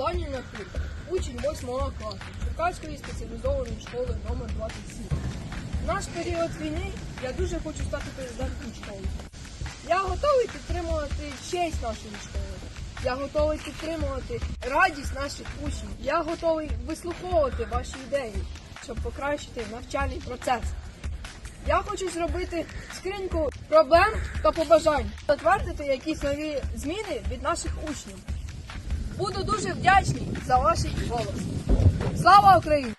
Даніна Фір, учень 8 класу Черкаської спеціалізованої школи номер 27. В наш період війни я дуже хочу стати президентом школи. Я готовий підтримувати честь нашої школи. Я готовий підтримувати радість наших учнів. Я готовий вислуховувати ваші ідеї, щоб покращити навчальний процес. Я хочу зробити скриньку проблем та побажань, затвердити якісь нові зміни від наших учнів. Буду дуже вдячний за ваш голос. Слава Україні!